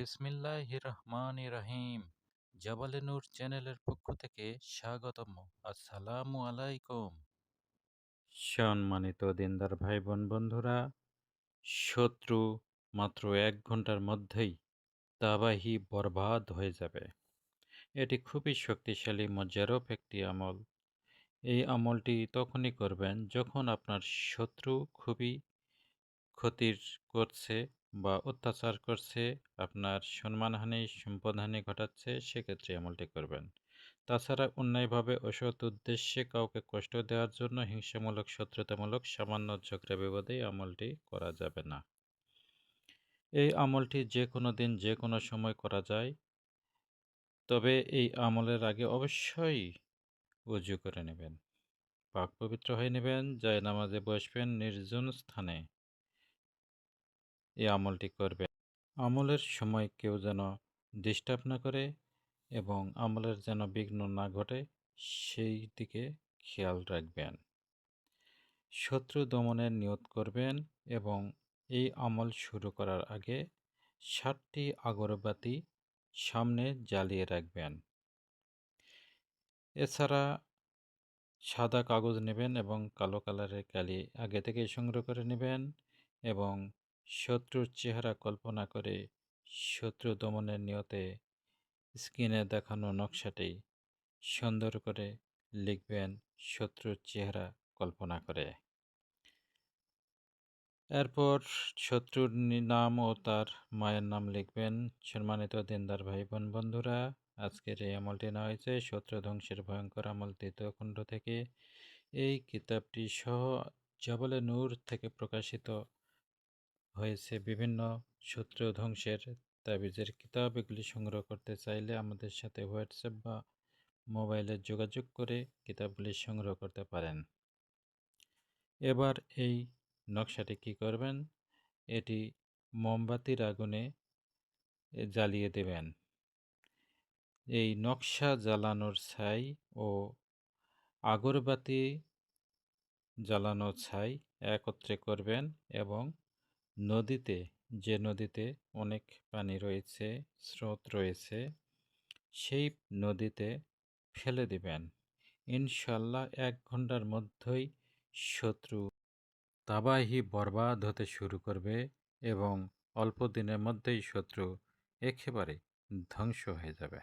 বিসমিল্লাহ রহমান রহিম জাবালে নূর চ্যানেলের পক্ষ থেকে স্বাগতম। আসসালামু আলাইকুম। সম্মানিত দিনদার ভাই বোন বন্ধুরা, শত্রু মাত্র এক ঘণ্টার মধ্যেই তাবাহি বরবাদ হয়ে যাবে। এটি খুবই শক্তিশালী মজারফ একটি আমল। এই আমলটি তখনই করবেন যখন আপনার শত্রু খুবই ক্ষতির করছে বা অত্যাচার করছে, আপনার সম্মানহানি, সম্পদহানি ঘটাচ্ছে, সেক্ষেত্রে আমলটি করবেন। তাছাড়া অন্যায়ভাবে অসৎ উদ্দেশ্যে কাউকে কষ্ট দেওয়ার জন্য হিংসামূলক, শত্রুতামূলক, সামান্য ঝগড়া বিবাদেই আমলটি করা যাবে না। এই আমলটি যে কোনো দিন যে কোনো সময় করা যায়। তবে এই আমলের আগে অবশ্যই উজু করে নেবেন। পাক পবিত্র হয়ে নেবেন, যায় নামাজে বসবেন, নির্জন স্থানে। এই আমলটি করবে। আমলের সময় কেউ যেন ডিস্টার্ব না করে এবং আমলের যেন বিঘ্ন না ঘটে, সেই দিকে খেয়াল রাখবেন। শত্রু দমনের নিয়ত করবেন এবং এই আমল শুরু করার আগে ষাটটি আগরবাতি সামনে জ্বালিয়ে রাখবেন। এছাড়া সাদা কাগজ নেবেন এবং কালো কালারের কালি আগে থেকে সংগ্রহ করে নেবেন এবং শত্রুর চেহারা কল্পনা করে শত্রু দমনের নিয়তে স্ক্রিনে দেখানো নকশাটি সুন্দর করে লিখবেন শত্রুর চেহারা কল্পনা করে। এরপর শত্রুর নাম ও তার মায়ের নাম লিখবেন সম্মানিত দিনদার ভাই বোন বন্ধুরা, আজকের এই আমলটি নেওয়া হয়েছে শত্রু ধ্বংসের ভয়ঙ্কর আমল তৃতীয় খণ্ড থেকে। এই কিতাবটি সহ জবলে নূর থেকে প্রকাশিত হয়েছে বিভিন্ন শত্রু ধ্বংসের তাবিজের কিতাব এগুলি সংগ্রহ করতে চাইলে আমাদের সাথে হোয়াটসঅ্যাপ বা মোবাইলে যোগাযোগ করে কিতাবগুলি সংগ্রহ করতে পারেন। এবার এই নকশাটি কি করবেন? এটি মোমবাতির আগুনে জ্বালিয়ে দেবেন। এই নকশা জ্বালানোর ছাই ও আগরবাতি জ্বালানো ছাই একত্রে করবেন এবং নদীতে, যে নদীতে অনেক পানি রয়েছে, স্রোত রয়েছে, সেই নদীতে ফেলে দিবেন। ইনশাল্লাহ এক ঘণ্টার মধ্যেই শত্রু তাবাহি বরবাদ হতে শুরু করবে এবং অল্প দিনের মধ্যেই শত্রু একেবারে ধ্বংস হয়ে যাবে।